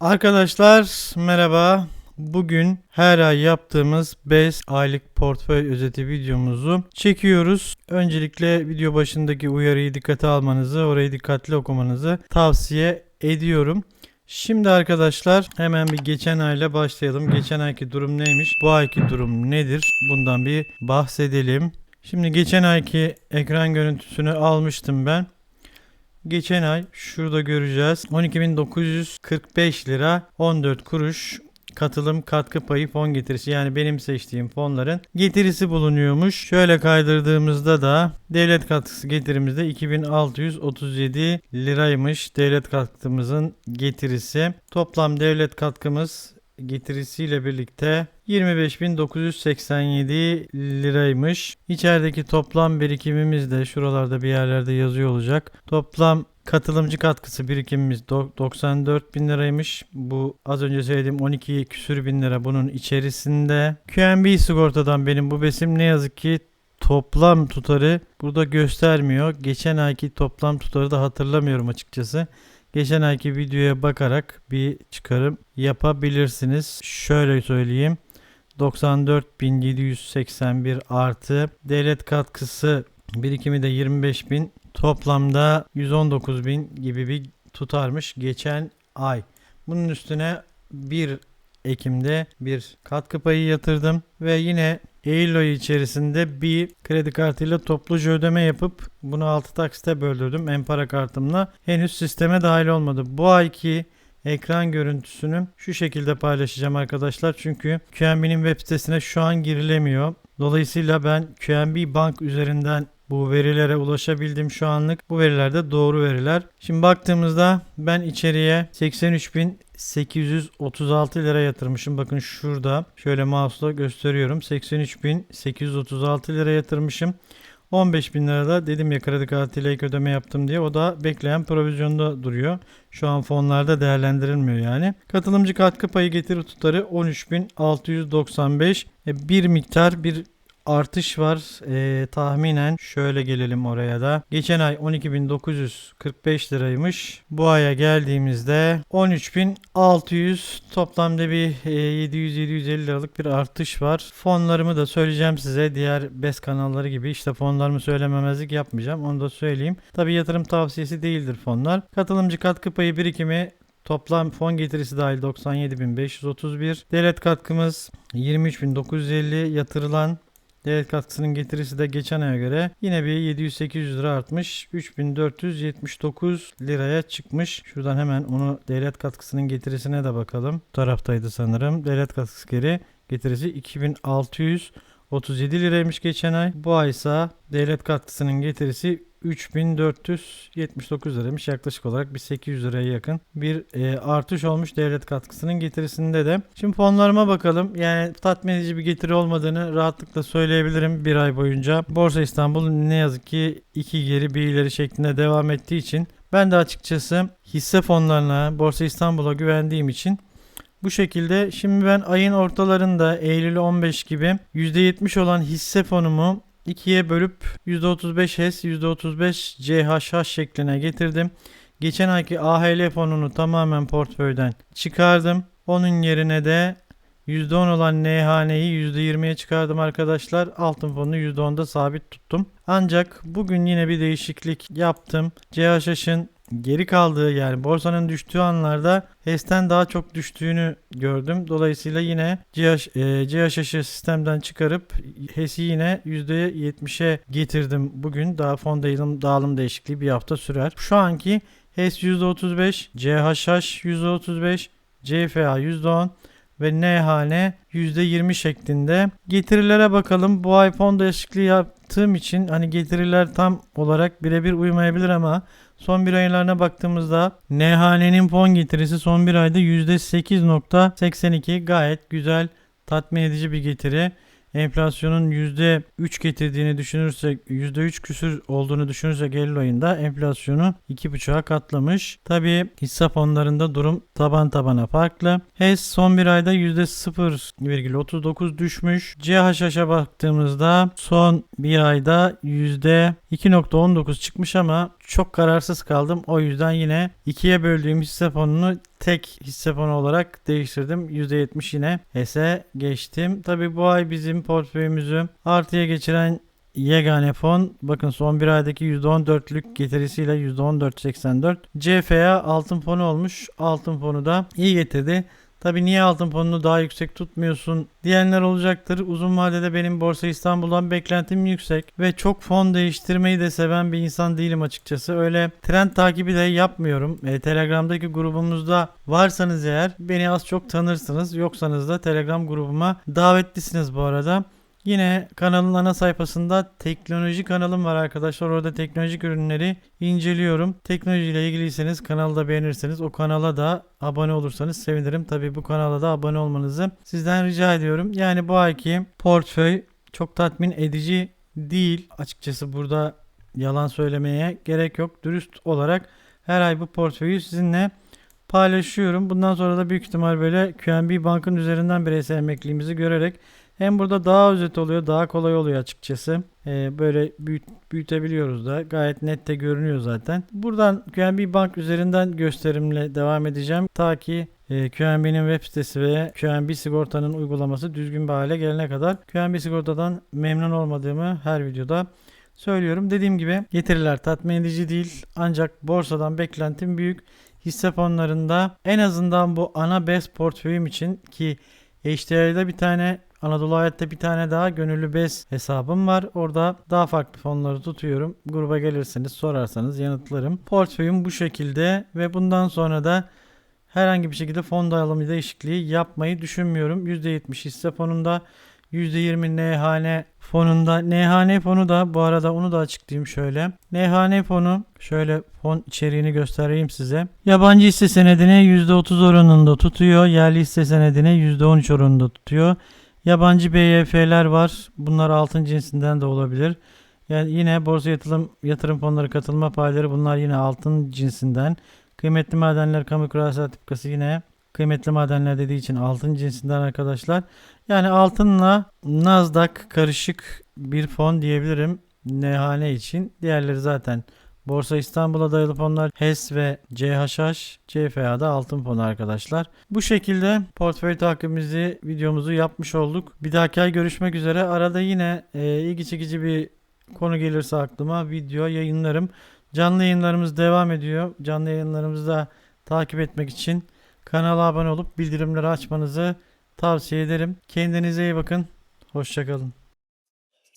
Arkadaşlar merhaba. Bugün her ay yaptığımız 5 aylık portföy özeti videomuzu çekiyoruz. Öncelikle video başındaki uyarıyı dikkate almanızı, orayı dikkatli okumanızı tavsiye ediyorum. Şimdi arkadaşlar hemen bir geçen ayla başlayalım. Geçen ayki durum neymiş? Bu ayki durum nedir? Bundan bir bahsedelim. Şimdi geçen ayki ekran görüntüsünü almıştım ben. Geçen ay şurada göreceğiz. 12.945 lira 14 kuruş katılım katkı payı fon getirisi yani benim seçtiğim fonların getirisi bulunuyormuş. Şöyle kaydırdığımızda da devlet katkısı getirimizde 2637 liraymış. Devlet katkımızın getirisi. Toplam devlet katkımız getirisiyle birlikte 25.987 liraymış. İçerideki toplam birikimimiz de şuralarda bir yerlerde yazıyor olacak. Toplam katılımcı katkısı birikimimiz do- 94 bin liraymış. Bu az önce söylediğim 12 küsür bin lira bunun içerisinde. QNB sigortadan benim bu besim ne yazık ki toplam tutarı burada göstermiyor. Geçen ayki toplam tutarı da hatırlamıyorum açıkçası. Geçen ayki videoya bakarak bir çıkarım yapabilirsiniz. Şöyle söyleyeyim. 94.781 artı devlet katkısı birikimi de 25.000 toplamda 119.000 gibi bir tutarmış geçen ay. Bunun üstüne 1 Ekim'de bir katkı payı yatırdım ve yine Eylül ayı içerisinde bir kredi kartıyla topluca ödeme yapıp bunu 6 taksite böldürdüm en para kartımla. Henüz sisteme dahil olmadı. Bu ayki ekran görüntüsünü şu şekilde paylaşacağım arkadaşlar. Çünkü QNB'nin web sitesine şu an girilemiyor. Dolayısıyla ben QNB Bank üzerinden bu verilere ulaşabildim şu anlık. Bu veriler de doğru veriler. Şimdi baktığımızda ben içeriye 83.836 lira yatırmışım. Bakın şurada şöyle mouse'la gösteriyorum. 83.836 lira yatırmışım. 15 bin lirada dedim ya kredi kartıyla ilk ödeme yaptım diye o da bekleyen provizyonda duruyor. Şu an fonlarda değerlendirilmiyor yani. Katılımcı katkı payı getiri tutarı 13.695. E, bir miktar bir artış var. Ee, tahminen şöyle gelelim oraya da. Geçen ay 12.945 liraymış. Bu aya geldiğimizde 13.600 toplamda bir e, 700-750 liralık bir artış var. Fonlarımı da söyleyeceğim size. Diğer BES kanalları gibi işte fonlarımı söylememezlik yapmayacağım. Onu da söyleyeyim. Tabi yatırım tavsiyesi değildir fonlar. Katılımcı katkı payı birikimi Toplam fon getirisi dahil 97.531. Devlet katkımız 23.950 yatırılan Devlet katkısının getirisi de geçen aya göre yine bir 700-800 lira artmış. 3479 liraya çıkmış. Şuradan hemen onu devlet katkısının getirisine de bakalım. Bu taraftaydı sanırım. Devlet katkısı geri getirisi 2637 liraymış geçen ay. Bu ay ise devlet katkısının getirisi 3479 liraymış. Yaklaşık olarak bir 800 liraya yakın bir e, artış olmuş devlet katkısının getirisinde de. Şimdi fonlarıma bakalım. Yani tatmin edici bir getiri olmadığını rahatlıkla söyleyebilirim bir ay boyunca. Borsa İstanbul ne yazık ki iki geri bir ileri şeklinde devam ettiği için ben de açıkçası hisse fonlarına, Borsa İstanbul'a güvendiğim için bu şekilde şimdi ben ayın ortalarında Eylül 15 gibi %70 olan hisse fonumu 2'ye bölüp %35 HES, %35 CHH şekline getirdim. Geçen ayki AHL fonunu tamamen portföyden çıkardım. Onun yerine de %10 olan NHN'yi %20'ye çıkardım arkadaşlar. Altın fonunu %10'da sabit tuttum. Ancak bugün yine bir değişiklik yaptım. CHH'ın geri kaldığı yani borsanın düştüğü anlarda HES'ten daha çok düştüğünü gördüm. Dolayısıyla yine CH, e, CHH'ı sistemden çıkarıp HES'i yine %70'e getirdim bugün. Daha fon dağılım, dağılım değişikliği bir hafta sürer. Şu anki HES %35, CHH %35, CFA %10 ve NHN %20 şeklinde. Getirilere bakalım. Bu ay fon değişikliği yaptığım için hani getiriler tam olarak birebir uymayabilir ama Son bir aylarına baktığımızda NHN'nin fon getirisi son bir ayda %8.82 gayet güzel tatmin edici bir getiri. Enflasyonun %3 getirdiğini düşünürsek %3 küsür olduğunu düşünürsek Eylül ayında enflasyonu 2.5'a katlamış. Tabi hisse fonlarında durum taban tabana farklı. HES son bir ayda %0,39 düşmüş. CHH'a baktığımızda son bir ayda %2.19 çıkmış ama çok kararsız kaldım. O yüzden yine ikiye böldüğüm hisse fonunu tek hisse fonu olarak değiştirdim. %70 yine HES'e geçtim. Tabi bu ay bizim portföyümüzü artıya geçiren yegane fon bakın son bir aydaki %14'lük getirisiyle %14.84 CFA altın fonu olmuş. Altın fonu da iyi getirdi. Tabi niye altın fonunu daha yüksek tutmuyorsun diyenler olacaktır. Uzun vadede benim Borsa İstanbul'dan beklentim yüksek ve çok fon değiştirmeyi de seven bir insan değilim açıkçası. Öyle trend takibi de yapmıyorum. E, Telegram'daki grubumuzda varsanız eğer beni az çok tanırsınız. Yoksanız da Telegram grubuma davetlisiniz bu arada. Yine kanalın ana sayfasında teknoloji kanalım var arkadaşlar. Orada teknolojik ürünleri inceliyorum. Teknolojiyle ilgiliyseniz kanalı da beğenirseniz o kanala da abone olursanız sevinirim. Tabii bu kanala da abone olmanızı sizden rica ediyorum. Yani bu ayki portföy çok tatmin edici değil. Açıkçası burada yalan söylemeye gerek yok. Dürüst olarak her ay bu portföyü sizinle paylaşıyorum. Bundan sonra da büyük ihtimal böyle QNB Bank'ın üzerinden bireysel emekliliğimizi görerek hem burada daha özet oluyor, daha kolay oluyor açıkçası. Ee, böyle büyüt, büyütebiliyoruz da. Gayet net de görünüyor zaten. Buradan QNB Bank üzerinden gösterimle devam edeceğim. Ta ki e, QNB'nin web sitesi ve QNB sigortanın uygulaması düzgün bir hale gelene kadar QNB sigortadan memnun olmadığımı her videoda söylüyorum. Dediğim gibi getiriler tatmin edici değil. Ancak borsadan beklentim büyük. Hisse fonlarında en azından bu ana BES portföyüm için ki HDI'de bir tane Anadolu Hayat'ta bir tane daha gönüllü bez hesabım var. Orada daha farklı fonları tutuyorum. Gruba gelirseniz sorarsanız yanıtlarım. Portföyüm bu şekilde ve bundan sonra da herhangi bir şekilde fon dağılımı değişikliği yapmayı düşünmüyorum. %70 hisse fonunda %20 NHN fonunda. NHN fonu da bu arada onu da açıklayayım şöyle. NHN fonu şöyle fon içeriğini göstereyim size. Yabancı hisse senedine %30 oranında tutuyor. Yerli hisse senedine %13 oranında tutuyor. Yabancı BYF'ler var. Bunlar altın cinsinden de olabilir. Yani yine borsa yatırım yatırım fonları katılma payları bunlar yine altın cinsinden. Kıymetli madenler kamu kurası sertifikası yine kıymetli madenler dediği için altın cinsinden arkadaşlar. Yani altınla Nasdaq karışık bir fon diyebilirim NHN için. Diğerleri zaten Borsa İstanbul'a dayalı fonlar HES ve CHH, CFA'da altın fonu arkadaşlar. Bu şekilde portföy takibimizi videomuzu yapmış olduk. Bir dahaki ay görüşmek üzere. Arada yine e, ilgi çekici bir konu gelirse aklıma video yayınlarım. Canlı yayınlarımız devam ediyor. Canlı yayınlarımızı da takip etmek için kanala abone olup bildirimleri açmanızı tavsiye ederim. Kendinize iyi bakın. Hoşçakalın.